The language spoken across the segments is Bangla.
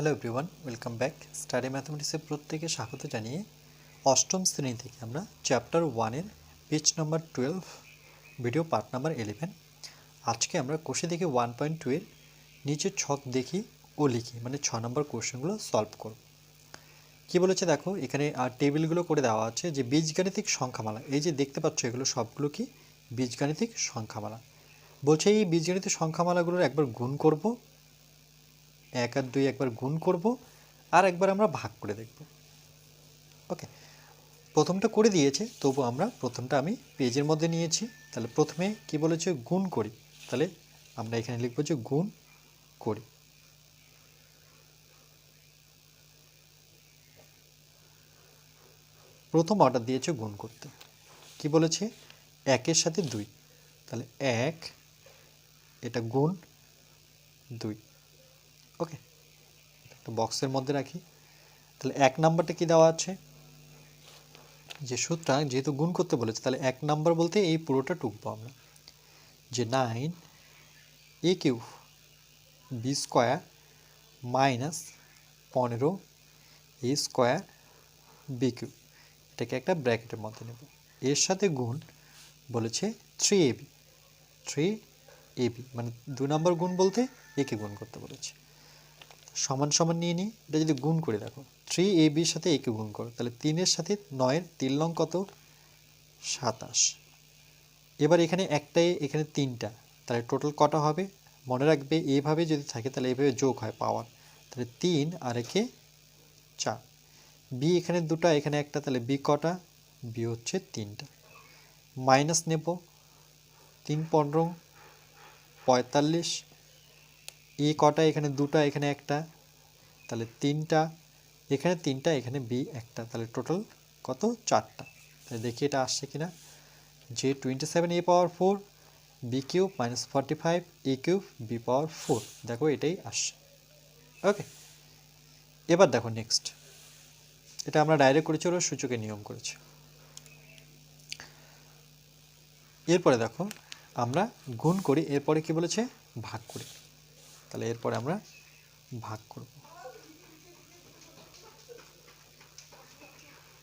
Hello everyone welcome back study ম্যাথমেটিক্সের প্রত্যেকে স্বাগত জানিয়ে অষ্টম শ্রেণি থেকে আমরা চ্যাপ্টার ওয়ানের page number twelve video part number eleven আজকে আমরা কোষে দেখি ওয়ান পয়েন্ট টু এর নিচের ছক দেখি ও লিখি মানে ছ নম্বর কোশ্চেনগুলো সলভ করব। কি বলেছে দেখো, এখানে টেবিলগুলো করে দেওয়া আছে যে বীজগাণিতিক সংখ্যামালা, এই যে দেখতে পাচ্ছ এগুলো সবগুলো কি বীজগাণিতিক সংখ্যামালা। বলছে এই বীজগণিতের সংখ্যামালাগুলোর একবার গুণ করব এক আর দুই একবার গুণ করব, আর একবার আমরা ভাগ করে দেখব। ওকে, প্রথমটা করে দিয়েছে, তবু আমরা প্রথমটা আমি পেজের মধ্যে নিয়েছি। তাহলে প্রথমে কি বলেছে? গুণ করি। তাহলে আমরা এখানে লিখব যে গুণ করি। প্রথম অর্ডার দিয়েছে গুণ করতে। কি বলেছে? একের সাথে দুই। তাহলে এক, এটা গুণ দুই। ওকে একটা বক্সের মধ্যে রাখি। তাহলে এক নাম্বারটা কি দেওয়া আছে? যে সুতরাং যেহেতু গুণ করতে বলেছে, তাহলে এক নাম্বার বলতে এই পুরোটা টুকবো আমরা। যে nine A Q B square minus পনেরো এ স্কোয়ার বি কিউ এটাকে একটা ব্র্যাকেটের মধ্যে নেব। এর সাথে গুণ বলেছে three A B three A B মানে দু নম্বর গুণ বলতে একে গুণ করতে বলেছে। সমান সমান নিয়ে নিই। এটা যদি গুণ করে দেখো থ্রি এ বির সাথে একে গুণ করো, তাহলে তিনের সাথে নয়ের তিন লং কত? সাতাশ। এবার এখানে একটাই এখানে তিনটা, তাহলে টোটাল কটা হবে? মনে রাখবে এভাবে যদি থাকে, তাহলে এভাবে যোগ হয় পাওয়ার। তাহলে তিন আর একে চার। বি এখানে দুটা, এখানে একটা, তাহলে বি কটা? বি হচ্ছে তিনটা। মাইনাস নেব, তিন পনেরো, পঁয়তাল্লিশ এ কটা, এখানে দুটা, এখানে একটা। তাহলে তিনটা, এখানে তিনটা, এখানে বি একটা। তাহলে টোটাল কত? চারটা। তাহলে দেখি এটা আসছে কিনা। যে twenty seven A power four B cube minus forty five A cube B power four দেখো এটাই আসছে। ওকে এবার দেখো নেক্সট এটা আমরা ডাইরেক্ট করেছি ওরা সূচকের নিয়ম করেছি। এরপরে দেখো, আমরা গুণ করি, এরপরে কি বলেছে? ভাগ করি। তাহলে এরপরে আমরা ভাগ করব।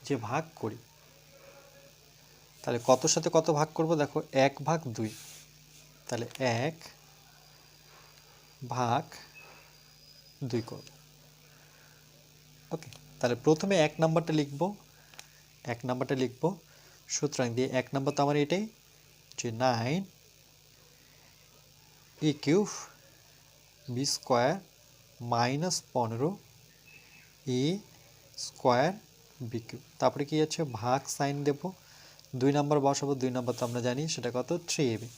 যে ভাগ করি, তাহলে কত সাথে কত ভাগ করব? দেখো, এক ভাগ দুই। তাহলে এক ভাগ দুই করব। ওকে, তাহলে প্রথমে এক নাম্বারটা লিখব, এক নাম্বারটা লিখব। সুতরাং দিয়ে এক নাম্বার তো আমার এটাই, যে nine A cube B square minus পনেরো এ স্কোয়ার বি কিউব তারপরে কি আছে? ভাগ সাইন দেব। দুই নাম্বার বসাবো, দুই নাম্বার তো আমরা জানি, সেটা কত? থ্রি এবি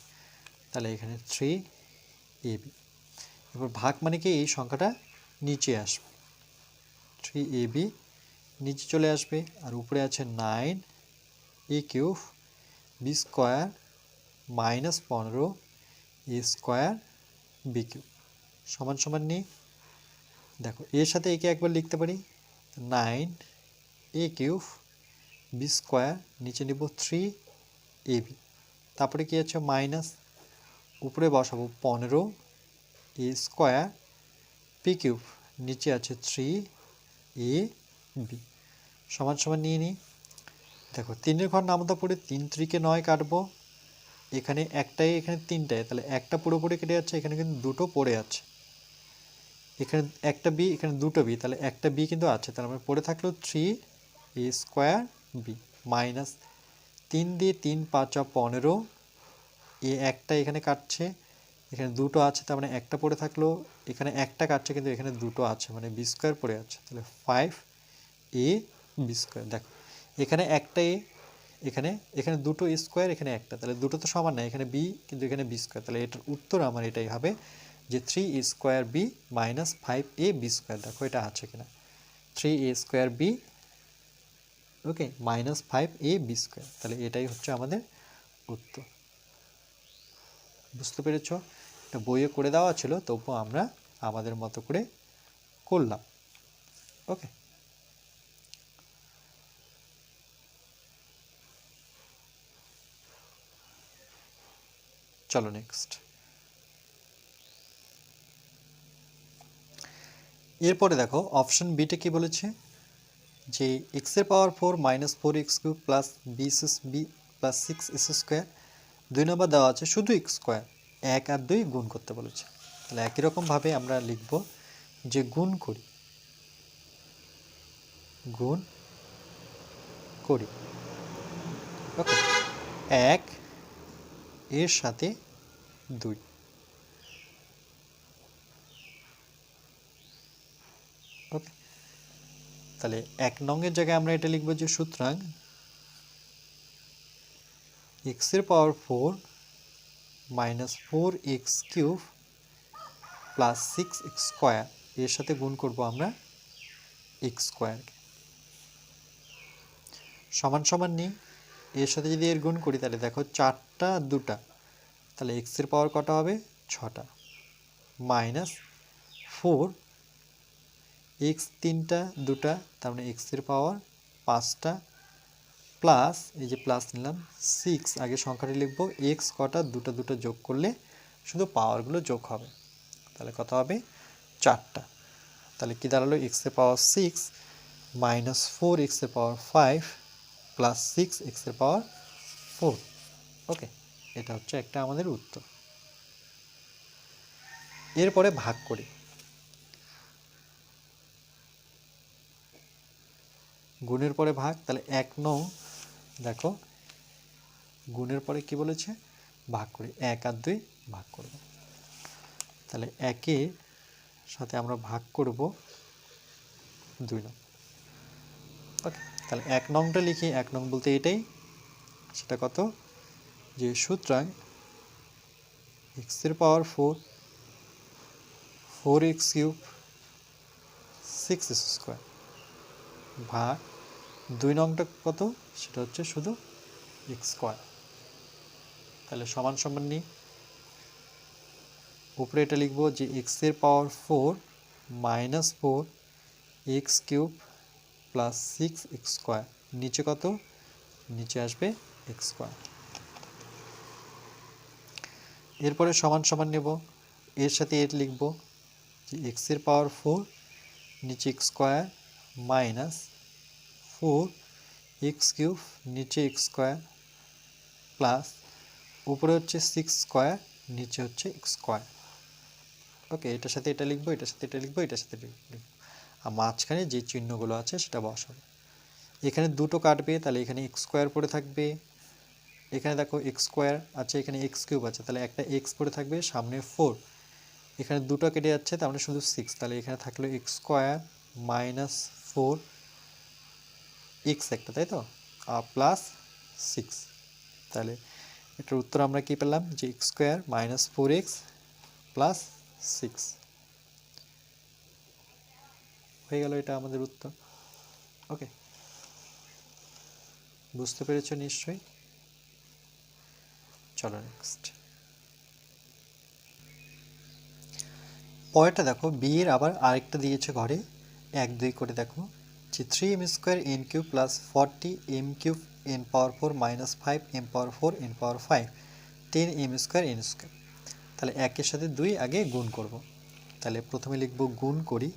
তাহলে এখানে থ্রি এবি এবার ভাগ মানে কি? এই সংখ্যাটা নিচে আসবে। থ্রি এবি নিচে চলে আসবে, আর উপরে আছে nine A cube B square minus পনেরো এ স্কোয়ার বি কিউব সমান সমান নিই। দেখো, এর সাথে একে একবার লিখতে পারি। Nine A cube B square, নিচে নিব থ্রি এ বি। তারপরে কি আছে? মাইনাস উপরে বসাবো পনেরো এ স্কোয়ার পি কিউব, নিচে আছে থ্রি এ বি। সমান সমান নিয়ে নিই। দেখো, তিনের ঘর নামতা পড়ে তিন ত্রিকে নয় কাটবো। এখানে একটাই, এখানে তিনটায় তাহলে একটা পুরোপুরি কেটে যাচ্ছে, এখানে কিন্তু দুটো পড়ে আছে। এখানে একটা বি এখানে দুটো বি তাহলে একটা বি কিন্তু আছে। তাহলে আমার পড়ে থাকল three A square B minus তিন দিয়ে তিন পাঁচা পনেরো। এ একটা এখানে কাটছে, এখানে দুটো আছে, তার মানে একটা পড়ে থাকল, এখানে একটা কাটছে কিন্তু এখানে দুটো আছে মানে বি স্কোয়ার পড়ে আছে। তাহলে ফাইভ এ বি স্কোয়ার দেখো। এখানে একটা এ এখানে এখানে দুটো স্কোয়ার এখানে একটা। তাহলে দুটো তো সমান না এখানে বি কিন্তু এখানে বি স্কোয়ার তাহলে এটার উত্তর আমার এটাই হবে। যে three A square B minus five A B square দেখো এটা আছে কিনা? Three A square B okay minus five A B square তাহলে এটাই হচ্ছে আমাদের উত্তর। বুঝতে পেরেছ? এটা বইয়ে করে দেওয়া ছিল, তবুও আমরা আমাদের মতো করে করলাম ওকে চলো নেক্সট এরপরে দেখো অপশন বিতে কি বলেছে? যে এক্সের power four minus four X cube plus B S B plus six S square দুই নম্বর দেওয়া আছে শুধু এক্স স্কোয়ার এক আর দুই গুণ করতে বলেছে। তাহলে একই রকমভাবে আমরা লিখব যে গুণ করি। গুণ করি। ওকে এক এর সাথে দুই। ওকে তাহলে এক নংয়ের জায়গায় আমরা এটা লিখব যে সুতরাং এক্সের power four minus four X cube plus six X square এর সাথে গুণ করব আমরা এক্স স্কোয়ারকে সমান সমান নিই। এর সাথে যদি এর গুণ করি তাহলে দেখো চারটা দুটা। তাহলে এক্সের পাওয়ার কটা হবে? ছটা। মাইনাস ফোর এক্স তিনটা, দুটা, তার মানে এক্সের পাওয়ার পাঁচটা, প্লাস এই যে প্লাস নিলাম সিক্স, আগে সংখ্যাটি লিখব, এক্স কটা, দুটো দুটো যোগ করলে শুধু পাওয়ারগুলো যোগ হবে। তাহলে কত হবে? চারটা। তাহলে কি দাঁড়াল? এক্সের পাওয়ার সিক্স মাইনাস ফোর এক্সের পাওয়ার ফাইভ প্লাস সিক্স এক্সের পাওয়ার ফোর। ওকে, এটা হচ্ছে একটা আমাদের উত্তর। এরপরে ভাগ করি। গুণের পরে ভাগ, তাহলে এক নং, দেখো, গুণের পরে কি বলেছে? ভাগ করি, এক আর দুই ভাগ করব। তাহলে একে সাথে আমরা ভাগ করব দুই নং। ওকে, তাহলে এক নংটা লিখি, এক নং বলতে এটাই, সেটা কত? যে সুতরাং এক্সের power four four X cube, six square. ভাগ দুই নংটা কত? সেটা হচ্ছে শুধু এক্স স্কোয়ার তাহলে সমান সমান নিই। উপরে এটা লিখব যে এক্সের power four minus four X cube plus six X square নিচে কত? নিচে আসবে এক্স স্কোয়ার এরপরে সমান সমান নেব। এর সাথে এর লিখব যে এক্সের পাওয়ার ফোর নিচে X square minus four X cube নিচে এক্স স্কোয়ার প্লাস উপরে হচ্ছে সিক্স স্কোয়ার নিচে হচ্ছে এক্স স্কোয়ার ওকে এটার সাথে এটা লিখব, এটার সাথে এটা লিখব, এটার সাথে লিখব। আর মাঝখানে যে চিহ্নগুলো আছে সেটা বসাবো। এখানে দুটো কাটবে তাহলে এখানে এক্স স্কোয়ার পড়ে থাকবে। এখানে দেখো এক্স স্কোয়ার আছে, এখানে এক্স কিউব আছে, তাহলে একটা এক্স পড়ে থাকবে, সামনে ফোর এখানে দুটো কেটে যাচ্ছে, তার মানে শুধু সিক্স তাহলে এখানে থাকল X square minus four X একটা, তাই তো? আর প্লাস সিক্স তাহলে এটার উত্তর আমরা কি পেলাম? যে X square minus four X plus six হয়ে গেল এটা আমাদের উত্তর। ওকে। বুঝতে পেরেছ নিশ্চয়ই? চলো নেক্সট পরেরটা দেখো বি এর আবার আরেকটা দিয়েছে ঘরে। এক, দুই করে দেখো। যে three M square N cube plus forty M cube N power four minus five M power four N power five ten M square N square তাহলে একের সাথে দুই আগে গুণ করব। তাহলে প্রথমে লিখব গুণ করি।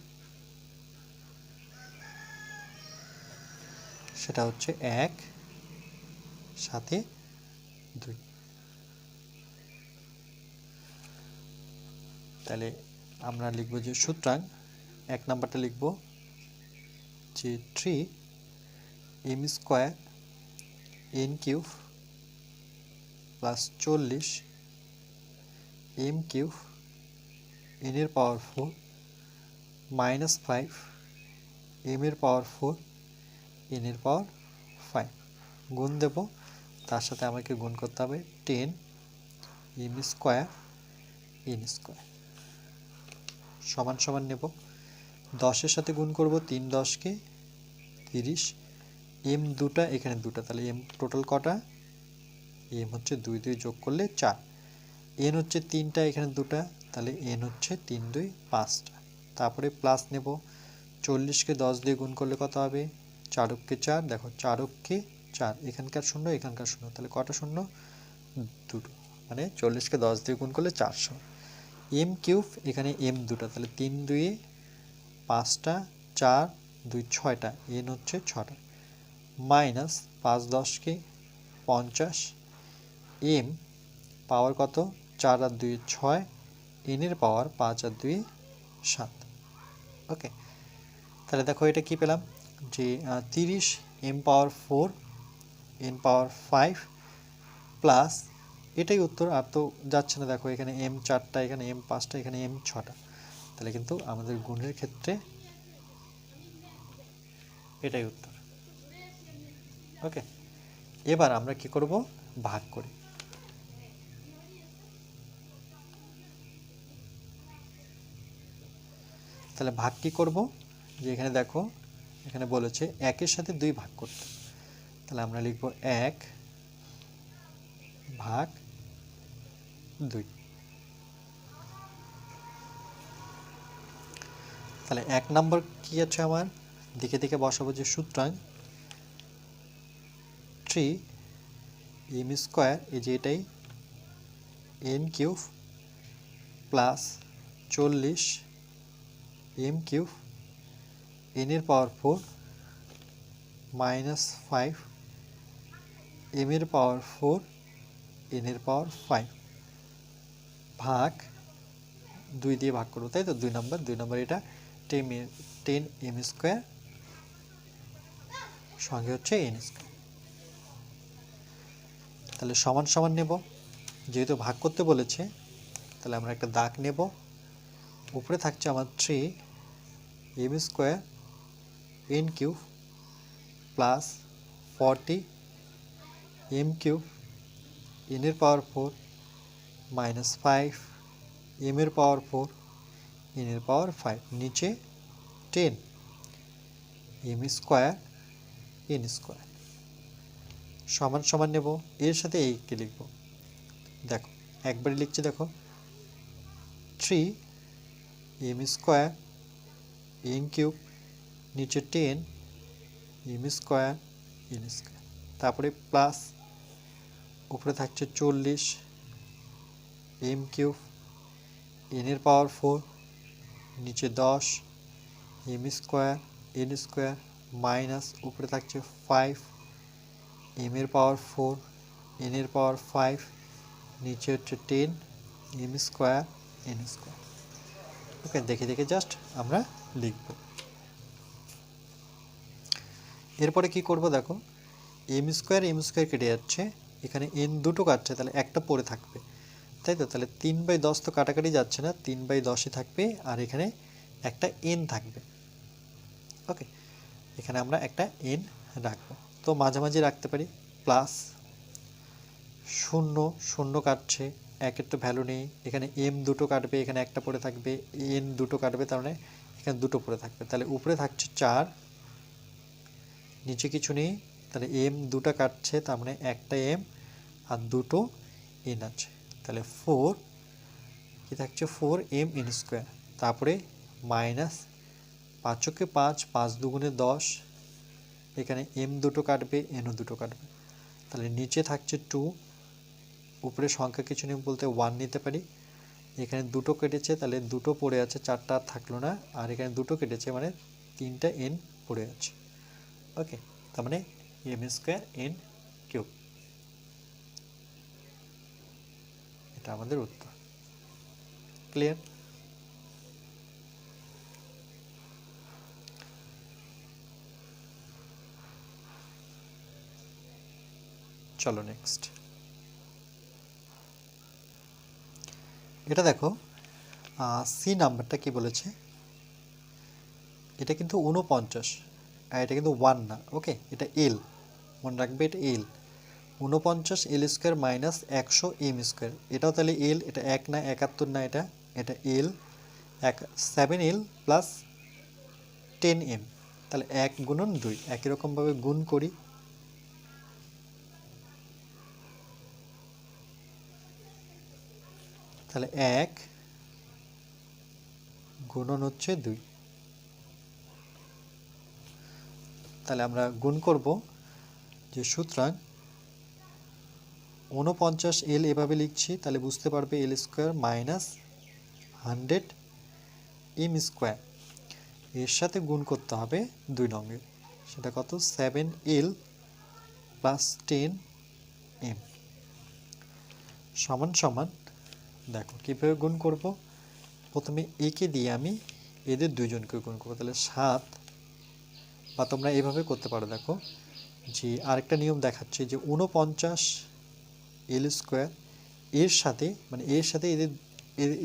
সেটা হচ্ছে এক, সাথে দুই। তাহলে আমরা লিখব যে সুতরাং এক নাম্বারটা লিখব, যে three M square N cube plus চল্লিশ এম কিউব এন এর power four minus five M এর পাওয়ার ফোর এন এর পাওয়ার ফাইভ গুণ দেব, তার সাথে আমাকে গুণ করতে হবে ten M square N square সমান সমান নেব। দশের সাথে গুণ করব তিন দশকে তিরিশ। এম দুটা, এখানে দুটা, তাহলে এম টোটাল কটা? এম হচ্ছে দুই দুই যোগ করলে চার। এন হচ্ছে তিনটা, এখানে দুটা, তাহলে এন হচ্ছে তিন, দুই, পাঁচটা। তারপরে প্লাস নেব। চল্লিশকে দশ দিয়ে গুণ করলে কত হবে? চারককে চার, দেখো চারককে চার। এখানকার শূন্য এখানকার শূন্য, তাহলে কটা শূন্য? দুটো। মানে চল্লিশকে দশ দিয়ে গুণ করলে চারশো। এম কিউব, এখানে এম দুটো, তাহলে তিন, দুয়ে পাঁচটা, চার, দুই, ছয়টা, এন হচ্ছে ছটা। মাইনাস পাঁচ দশকে পঞ্চাশ, এম পাওয়ার কত? চার আর দুই ছয় এনের পাওয়ার পাঁচ আর দুই সাত। ওকে, তাহলে দেখো এটা কি পেলাম? যে তিরিশ, M power four, N power five, plus এটাই উত্তর। আর তো যাচ্ছে না, দেখো এখানে এম চারটা, এখানে এম পাঁচটা, এখানে এম ছটা। তাহলে কিন্তু আমাদের গুণের ক্ষেত্রে এটাই উত্তর। ওকে এবার আমরা কি করব? ভাগ করি। তাহলে ভাগ কি করব? যে এখানে দেখো, এখানে বলেছে একের সাথে দুই ভাগ করতে। তাহলে আমরা লিখব এক ভাগ দুই। তাহলে এক নম্বর কি আছে আমার? দিকে দিকে বসাবো যে সুতরাং থ্রি এম স্কোয়ার এই যে এটাই এন কিউব প্লাস চল্লিশ এম কিউব এনের power four minus five M এর পাওয়ার ফোর এনের পাওয়ার ফাইভ ভাগ দুই দিয়ে ভাগ করব, তাই তো? দুই নম্বর দুই নম্বর এটা টেন টেন এম স্কোয়ার, সঙ্গে হচ্ছে এন স্কোয়ার। তাহলে সমান সমান নেব। যেহেতু ভাগ করতে বলেছে, তাহলে আমরা একটা দাগ নেব। উপরে থাকছে আমার three M square, N cube plus forty M cube এনের power four minus five M এর পাওয়ার ফোর এনের পাওয়ার ফাইভ নিচে ten M square N square সমান সমান নেব, এর সাথে এইকে লিখব। দেখো একবারই লিখছি, দেখো। Three M square N cube নিচে ten M square N square তারপরে প্লাস উপরে থাকছে চল্লিশ এম কিউব এনের পাওয়ার ফোর নিচে দশ, M square, N square minus উপরে থাকছে ফাইভ এম এর পাওয়ার ফোর এন এর পাওয়ার ফাইভ নিচে হচ্ছে ten M square, N square. Okay, দেখে দেখে জাস্ট আমরা লিখব। এরপরে কি করব দেখো? এম স্কোয়ার এম স্কোয়ার কেটে যাচ্ছে এখানে এন দুটো কাটছে, তাহলে একটা পড়ে থাকবে। তাই তো? তাহলে তিন বাই দশ তো কাটাকাটি যাচ্ছে না, তিন বাই দশই থাকবে আর এখানে একটা এন থাকবে। ওকে এখানে আমরা একটা এন রাখব। তো মাঝামাঝি রাখতে পারি প্লাস শূন্য শূন্য কাটছে, একের তো ভ্যালু নেই, এখানে এম দুটো কাটবে, এখানে একটা পড়ে থাকবে এন দুটো কাটবে, তার মানে এখানে দুটো পড়ে থাকবে। তাহলে উপরে থাকছে চার, নিচে কিছু নেই, তাহলে এম দুটো কাটছে, তার মানে একটা এম আর দুটো এন আছে। তাহলে ফোর, কী থাকছে ফোর এম এন স্কোয়ার। তারপরে মাইনাস পাঁচকে পাঁচ পাঁচ দুগুণে দশ, এখানে এম দুটো কাটবে, এনও দুটো কাটবে। তাহলে নিচে থাকছে টু, উপরে সংখ্যা কিছু নেই বলতে ওয়ান নিতে পারি। এখানে দুটো কেটেছে, তাহলে দুটো পড়ে আছে, চারটা আর থাকল না, আর এখানে দুটো কেটেছে মানে তিনটা এন পড়ে আছে। ওকে, তার মানে এম স্কোয়ার এন কিউব এটা আমাদের উত্তর। ক্লিয়ার চলো নেক্সট এটা দেখো সি নাম্বারটা কি বলেছে? এটা কিন্তু উনপঞ্চাশ এটা কিন্তু ওয়ান না ওকে এটা এল মনে রাখবে এটা এল উনপঞ্চাশ এল স্কোয়ার মাইনাস একশো এম স্কোয়ার এটাও তাহলে এল এটা এক না একাত্তর না এটা এটা এল এক seven L plus ten M তাহলে এক গুণন দুই, একই রকমভাবে গুণ করি। তাহলে এক গুণন হচ্ছে দুই। তাহলে আমরা গুণ করব যে সুতরাং উনপঞ্চাশ এল এভাবে লিখছি, তাহলে বুঝতে পারবে L square minus hundred M square. এর সাথে গুণ করতে হবে দুই নঙ্গের সেটা কত? Seven L plus ten M. সমান সমান, দেখো কীভাবে গুণ করব? প্রথমে একে দিয়ে আমি এদের দুইজনকে গুণ করব। তাহলে সাত, বা তোমরা এভাবে করতে পারো, দেখো। যে আরেকটা নিয়ম দেখাচ্ছে যে উনপঞ্চাশ এল স্কোয়ার, এর সাথে মানে এর সাথে এদের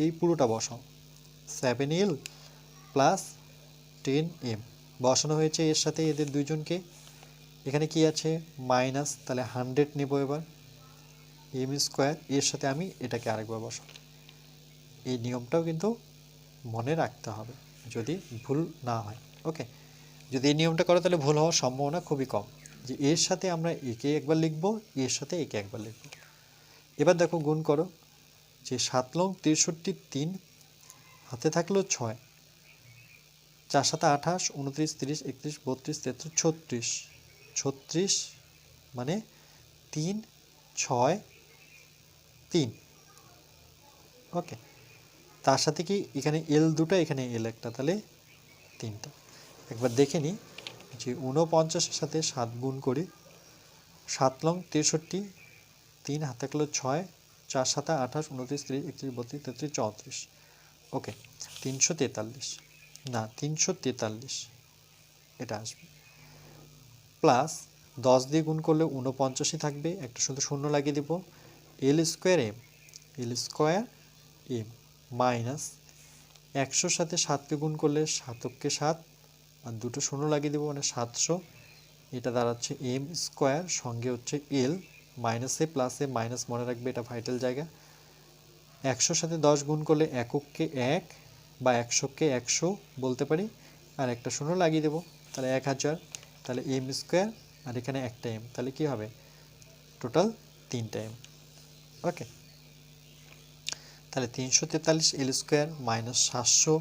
এই পুরোটা বসাও। Seven L plus ten M বসানো হয়েছে এর সাথে এদের দুইজনকে। এখানে কি আছে? মাইনাস তাহলে হান্ড্রেড নেব এবার। এম স্কোয়ার এর সাথে আমি এটাকে আরেকবার বসাবো। এই নিয়মটাও কিন্তু মনে রাখতে হবে, যদি ভুল না হয়। ওকে যদি এই নিয়মটা করো, তাহলে ভুল হওয়ার সম্ভাবনা খুবই কম। যে এর সাথে আমরা একে একবার লিখব, এর সাথে একে একবার লিখব। এবার দেখো গুণ করো, যে সাত লং তেষট্টি তিন, হাতে থাকল ছয়। চার সাথে আঠাশ, উনত্রিশ, তিরিশ, একত্রিশ, বত্রিশ, তেত্রিশ, ছত্রিশ। ছত্রিশ মানে তিন, ছয়, তিন। ওকে। তার সাথে কি এখানে এল দুটো, এখানে এল একটা, তাহলে তিনটা। একবার দেখে নিই যে ঊনপঞ্চাশের সাথে সাত গুণ করি, সাত লং তেষট্টি তিন, হাতে থাকল ছয়, চার সাথে আঠাশ, উনত্রিশ, তিরিশ, একত্রিশ, বত্রিশ, তেত্রিশ, চৌত্রিশ। ওকে, তিনশো তেতাল্লিশ। না, তিনশো তেতাল্লিশ। এটা আসবে। প্লাস দশ দিয়ে গুণ করলে উনপঞ্চাশই থাকবে। একটা শুধু শূন্য লাগিয়ে দিব। L square M. L square M minus একশোর সাথে সাতকে গুণ করলে সাতককে সাত। আর দুটো শূন্য লাগিয়ে দেবো মানে সাতশো। এটা দাঁড়াচ্ছে এম স্কোয়ার, সঙ্গে হচ্ছে এল। মাইনাসে, প্লাসে, মাইনাস মনে রাখবে এটা ভাইটাল জায়গা। একশোর সাথে দশ গুণ করলে একককে এক বা একশোকে একশো বলতে পারি। আর একটা শূন্য লাগিয়ে দেবো, তাহলে এক হাজার। তাহলে এম স্কোয়ার আর এখানে একটা এম তাহলে কি হবে? টোটাল তিনটা এম ওকে তাহলে তিনশো তেতাল্লিশ এল স্কোয়ার মাইনাস সাতশো,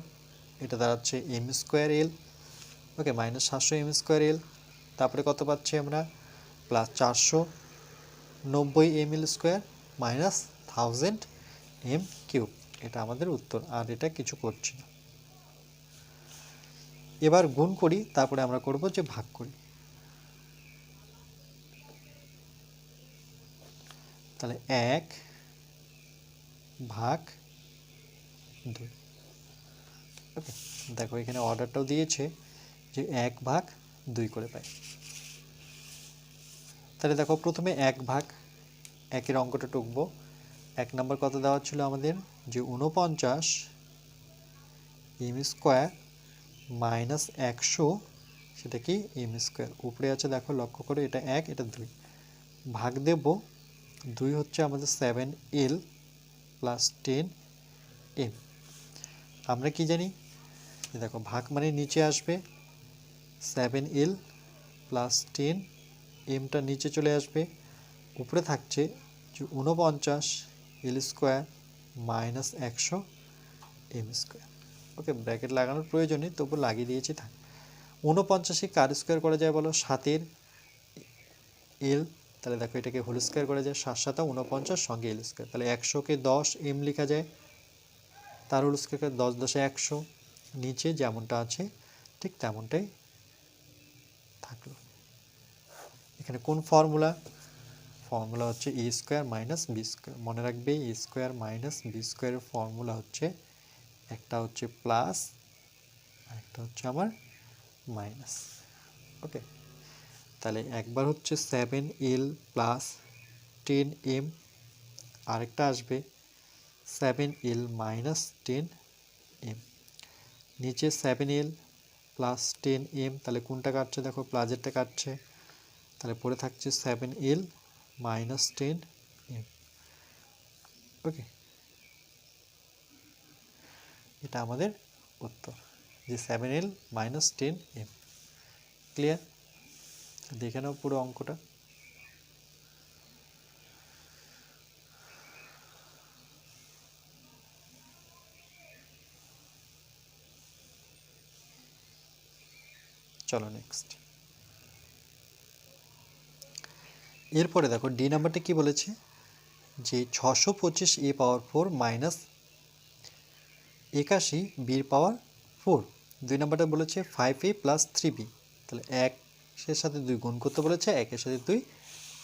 এটা দাঁড়াচ্ছে M square L okay minus সাতশো এম স্কোয়ার এল তারপরে কত পাচ্ছি আমরা? প্লাস চারশো। নব্বই M L square minus thousand M cube. এটা আমাদের উত্তর, আর এটা কিছু করছি না। এবার গুণ করি, তারপরে আমরা করব যে ভাগ করি। তাহলে এক ভাগ দুই। দেখো এখানে অর্ডারটাও দিয়েছে যে এক ভাগ দুই করে পাই। তাহলে দেখো প্রথমে এক ভাগ, একের অঙ্কটা টুকবো। এক নম্বর কত দেওয়া ছিল আমাদের যে উনপঞ্চাশ এম স্কোয়ার মাইনাস একশো, সেটা কি এম স্কোয়ার। উপরে আছে দেখো, লক্ষ্য করে, এটা এক, এটা দুই। ভাগ দেব, দুই হচ্ছে আমাদের seven L plus ten M আমরা কি জানি? দেখো, ভাগ মানে নিচে আসবে সেভেন এল প্লাস টেন এমটা নিচে চলে আসবে। উপরে থাকছে যে উনপঞ্চাশ এল স্কোয়ার মাইনাস একশো এম স্কোয়ার। ওকে, ব্র্যাকেট লাগানোর প্রয়োজন নেই তবু লাগিয়ে দিয়েছি, থাক। উনপঞ্চাশে কার স্কোয়ার করা যায় বলো? সাতের এল, তাহলে দেখো এটাকে হোল স্কোয়ার করা যায়। সাত সাতা উনপঞ্চাশ সঙ্গে এল স্কোয়ার। তাহলে একশোকে দশ এম লেখা যায়। তার হোল স্কোয়ার দশ দশে একশো, নিচে যেমনটা আছে, ঠিক তেমনটাই থাকল এখানে কোন ফর্মুলা ফর্মুলা হচ্ছে A square minus B square মনে রাখবে এ স্কোয়ার মাইনাস বি স্কোয়ারের ফর্মুলা হচ্ছে একটা হচ্ছে প্লাস একটা হচ্ছে আমার মাইনাস ওকে তাহলে একবার হচ্ছে seven L plus ten M আরেকটা আসবে। Seven L minus ten M নিচে seven L plus ten M তাহলে কোনটা কাটছে? দেখো প্লাজেরটা কাটছে। তাহলে পড়ে থাকছে seven L minus ten M okay এটা আমাদের উত্তর, যে seven L minus ten M clear দেখে নাও পুরো অঙ্কটা। চলো নেক্সট এরপরে দেখো ডি নাম্বারটা কি বলেছে? যে ছশো পঁচিশ এ পাওয়ার ফোর মাইনাস একাশি বির পাওয়ার ফোর দুই নাম্বারটা বলেছে five A plus three B তাহলে একের সাথে দুই গুণ করতে বলেছে, একের সাথে দুই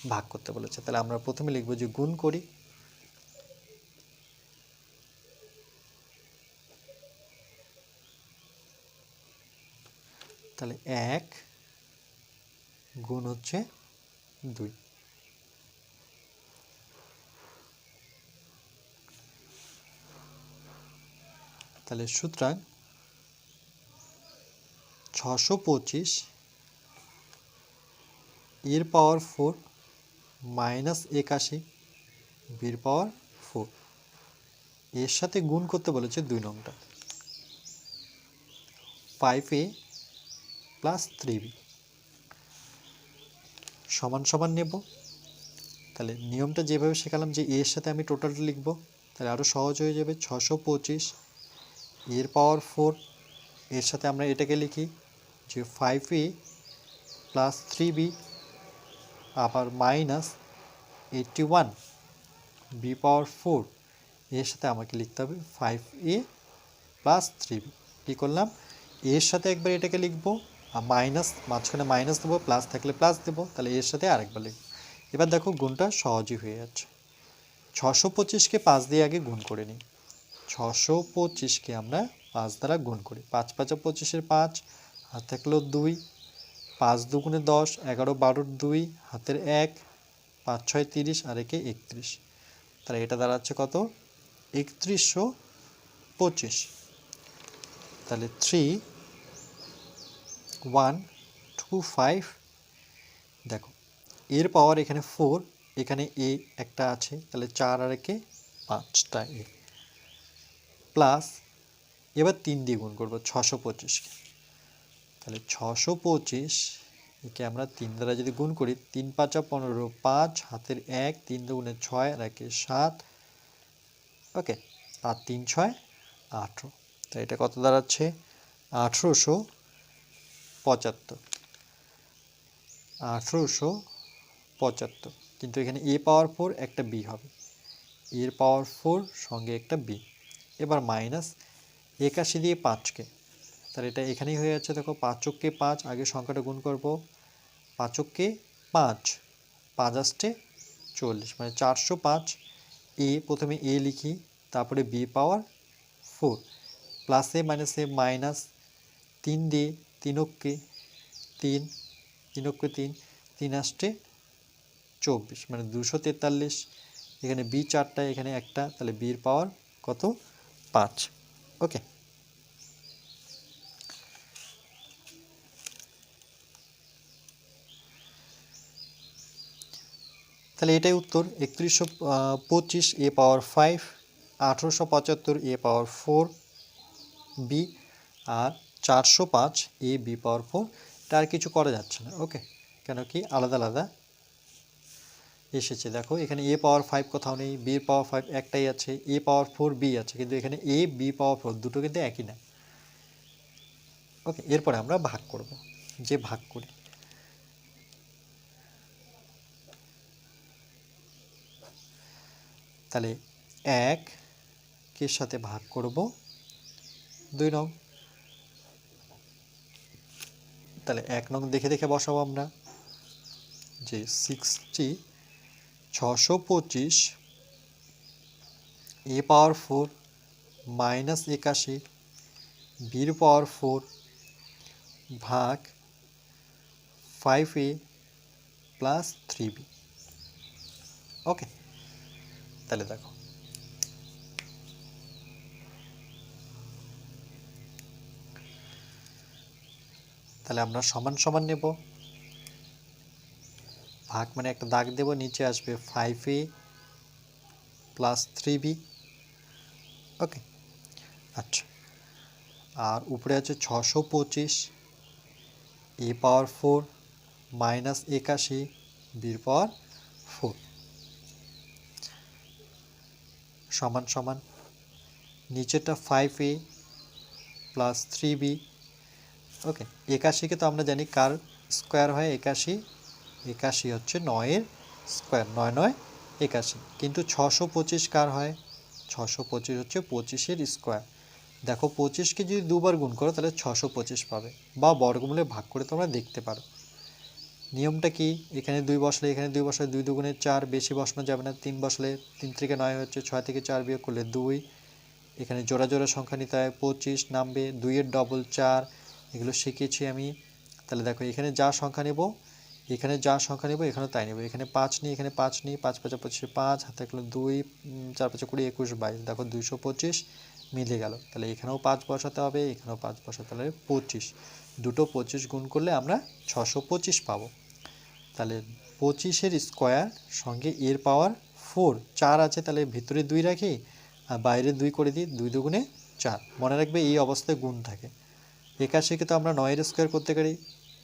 ভাগ করতে বলেছে। তাহলে আমরা প্রথমে লিখব যে গুণ করি। তাহলে এক গুণ হচ্ছে দুই। তাহলে সুতরাং ছশো পঁচিশ এর পাওয়ার ফোর মাইনাস একাশি বির পাওয়ার ফোর। এর সাথে গুণ করতে বলেছে দুই নংটা। Five A plus three B. সমান সমান নেব। তাহলে নিয়মটা যেভাবে শেখালাম যে এর সাথে আমি টোটালটা লিখব, তাহলে আরও সহজ হয়ে যাবে। ছশো পঁচিশ এর পাওয়ার ফোর এর সাথে আমরা এটাকে লিখি যে five A plus three B আবার minus eighty one B power four এর সাথে আমাকে লিখতে হবে five A plus three B কী করলাম? এর সাথে একবার এটাকে লিখব, আর মাইনাস মাঝখানে মাইনাস দেবো প্লাস থাকলে প্লাস দেবো, তাহলে এর সাথে আরেকবার লিখব। এবার দেখো গুণটা সহজই হয়ে যাচ্ছে। ছশো পঁচিশকে পাঁচ দিয়ে আগে গুণ করে নিই। ছশো পঁচিশকে আমরা পাঁচ দ্বারা গুণ করি। পাঁচ পাঁচা পঁচিশের পাঁচ, হাত থাকল দুই। পাঁচ দুগুণে দশ, এগারো বারোর দুই, হাতের এক, পাঁচ ছয় তিরিশ, আর একে একত্রিশ। তাহলে এটা দাঁড়াচ্ছে কত? একত্রিশশো পঁচিশ। তাহলে থ্রি ওয়ান টু ফাইভ দেখো, এর পাওয়ার এখানে ফোর এখানে এ একটা আছে। তাহলে চার আর একে পাঁচটা এ। প্লাস এবার তিন দিয়ে গুণ করব, ছশো পঁচিশকে। তাহলে ছশো পঁচিশ একে আমরা তিন দ্বারা যদি গুণ করি, তিন পাঁচা পনেরো, পাঁচ, হাতের এক, তিন দুগুণে ছয়, আর একে সাত, ওকে আর তিন ছয়, আঠেরো। তো এটা কত দাঁড়াচ্ছে? আঠেরোশো পঁচাত্তর। আঠেরোশো পঁচাত্তর। কিন্তু এখানে এ পাওয়ার ফোর একটা বি হবে। এর পাওয়ার ফোর সঙ্গে একটা বি। এবার মাইনাস একাশি দিয়ে পাঁচকে। তাহলে এটা এখানেই হয়ে যাচ্ছে। দেখো পাঁচককে পাঁচ, আগে সংখ্যাটা গুণ করব। পাঁচককে পাঁচ পাঁচ আসছে চল্লিশ। মানে চারশো পাঁচ। এ প্রথমে এ লিখি, তারপরে বি পাওয়ার ফোর। প্লাসে মাইনাসে মাইনাস তিন দিয়ে তিনককে তিন তিনককে তিন তিন আসছে চব্বিশ। মানে দুশো তেতাল্লিশ। এখানে বি চারটা, এখানে একটা। তাহলে বির পাওয়ার কত? পাঁচ। ওকে। তাহলে এটাই উত্তর, একত্রিশশো পঁচিশ এ পাওয়ার ফাইভ, আঠেরোশো পঁচাত্তর এ পাওয়ার ফোর, বি, আর চারশো পাঁচ এ বি পাওয়ার ফোর। এটা আর কিছু করা যাচ্ছে না। ওকে। কেন কি? আলাদা আলাদা। এসেছে। দেখো, এখানে এ পাওয়ার ফাইভ কোথাও নেই বি পাওয়ার ফাইভ একটাই আছে এ পাওয়ার ফোর বি আছে, কিন্তু এখানে এ বি পাওয়ার ফোর দুটো কিন্তু একই না। ওকে এরপরে আমরা ভাগ করব, যে ভাগ করি। তাহলে এক কের সাথে ভাগ করব, দুই নং। তাহলে এক নং দেখে দেখে বসাবো আমরা, যে সিক্সটি ছশো পঁচিশ, এ পাওয়ার ফোর, মাইনাস একাশি বির পাওয়ার ফোর ভাগ five A plus three B. Okay, তাহলে দেখো। তাহলে আমরা সমান সমান নেব। ভাগ মানে একটা দাগ দেব, নিচে আসবে five A plus three B okay আচ্ছা। আর উপরে আছে ছশো পঁচিশ এ পাওয়ার ফোর মাইনাস একাশি বির পাওয়ার ফোর সমান সমান। নিচেটা five A plus three B okay একাশিকে তো আমরা জানি কার স্কোয়ার হয়, একাশি একাশি হচ্ছে নয়ের স্কোয়ার নয় নয়, একাশি। কিন্তু ছশো পঁচিশ কার হয়? ছশো পঁচিশ হচ্ছে পঁচিশের স্কোয়ার দেখো পঁচিশকে যদি দুবার গুণ করো, তাহলে ছশো পঁচিশ পাবে। বা বর্গমূলে ভাগ করে তোমরা দেখতে পারো। নিয়মটা কি? এখানে দুই বসলে এখানে দুই বসলে দুই দুগুণে চার, বেশি বসানো যাবে না। তিন বসলে তিন থেকে নয় হচ্ছে ছয় থেকে চার বিয়োগ করলে দুই। এখানে জোড়া জোড়া সংখ্যা নিতে হয়, পঁচিশ নামবে, দুইয়ের ডবল চার। এগুলো শিখিয়েছি আমি। তাহলে দেখো এখানে যা সংখ্যা নেব এখানে যা সংখ্যা নেব, এখানেও তাই নেব। এখানে পাঁচ নিই এখানে পাঁচ নিই পাঁচ পাঁচা পঁচিশে পাঁচ, হাতে রাখল দুই চার পাঁচা কুড়ি, একুশ বাইশ। দেখো দুইশো পঁচিশ মিলে গেল। তাহলে এখানেও পাঁচ বসাতে হবে, এখানেও পাঁচ বসাতে হবে। পঁচিশ। দুটো পঁচিশ গুণ করলে আমরা ছশো পঁচিশ পাবো। তাহলে পঁচিশের স্কোয়ার সঙ্গে এর পাওয়ার ফোর। চার আছে, তাহলে ভিতরে দুই রাখি, আর বাইরে দুই করে দিই, দুই দুগুণে চার। মনে রাখবে এই অবস্থায় গুণ থাকে। একাশিকে তো আমরা নয়ের স্কোয়ার করতে পারি।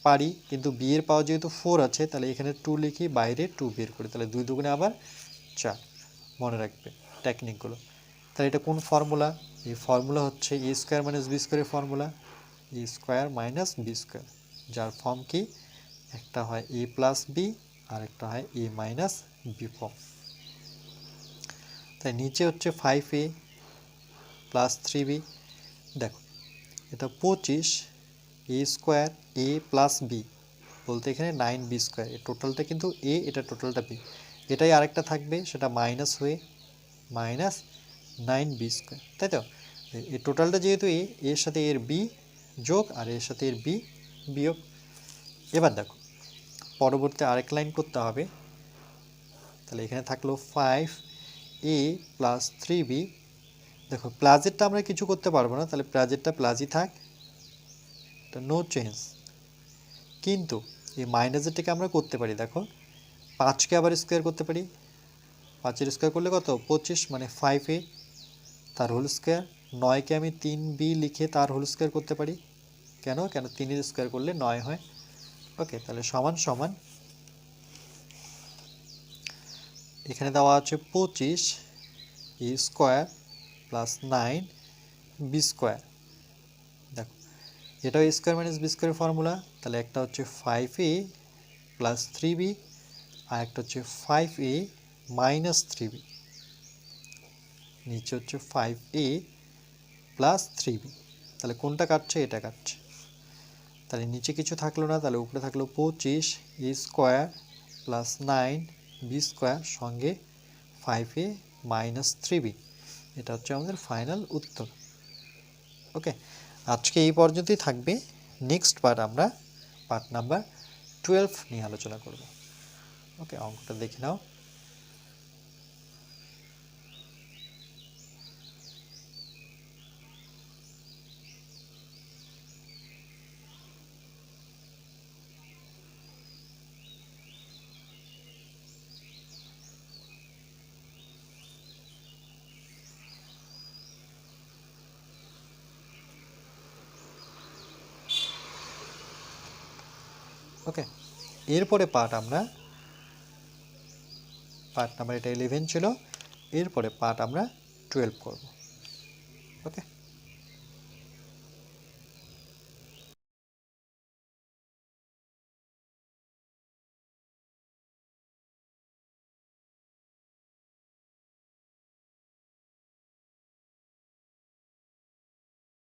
পারি, কিন্তু বিয়ের পাওয়া যেহেতু ফোর আছে, তাহলে এখানে টু লিখি, বাইরে টু বের করি। তাহলে দুই দুগুণে আবার চার। মনে রাখবে টেকনিকগুলো তাহলে এটা কোন ফর্মুলা এই ফর্মুলা হচ্ছে এ স্কোয়ার মাইনাস বি স্কোয়ারের formula A square minus B square যার ফর্ম কি? একটা হয় এ প্লাস বি আর একটা হয় এ মাইনাস বি ফর্ম তাই নিচে হচ্ছে five A plus three B দেখো, এটা পঁচিশ A square A plus B বলতে এখানে নাইন বি স্কোয়ার এই টোটালটা কিন্তু এ এটা টোটালটা বি এটাই আরেকটা থাকবে, সেটা মাইনাস হয়ে মাইনাস নাইন বি স্কোয়ার তাই তো? এ- টোটালটা যেহেতু এ এর সাথে এর বি যোগ আর এর সাথে এর বি বিয়োগ। এবার দেখো, পরবর্তী আরেক লাইন করতে হবে। তাহলে এখানে থাকল five A plus three B দেখো প্লাজেরটা আমরা কিছু করতে পারব না, তাহলে প্লাজেরটা প্লাজই থাক। নো চেঞ্জ কিন্তু এই মাইনাসেরটাকে আমরা করতে পারি, দেখো পাঁচকে আবার স্কোয়ার করতে পারি। পাঁচের স্কোয়ার করলে কত? পঁচিশ মানে ফাইভ এ তার হোল স্কোয়ার নয়কে আমি তিন বি লিখে তার হোল স্কোয়ার করতে পারি। কেন? কেন? তিনের স্কোয়ার করলে নয় হয়। ওকে তাহলে সমান সমান এখানে দেওয়া আছে পঁচিশ A square plus nine B square এটাও স্কোয়ার মাইনাস বি স্কোয়ারের ফর্মুলা তাহলে একটা হচ্ছে five A plus three B আর একটা হচ্ছে five A minus three B নিচে হচ্ছে five A plus three B তাহলে কোনটা কাটছে? এটা কাটছে। তাহলে নিচে কিছু থাকল না, তাহলে উপরে থাকল পঁচিশ A square plus nine B square সঙ্গে five A minus three B এটা হচ্ছে আমাদের ফাইনাল উত্তর। ওকে আজকে এই পর্যন্তই থাকবে। নেক্সট পার্ট আমরা পার্ট নাম্বার টুয়েলভ নিয়ে আলোচনা করব। ওকে অঙ্কটা দেখে নাও ওকে এরপরে পার্ট আমরা পার্ট নাম্বার এটা ইলেভেন ছিল এরপরে পার্ট আমরা টুয়েলভ করব। ওকে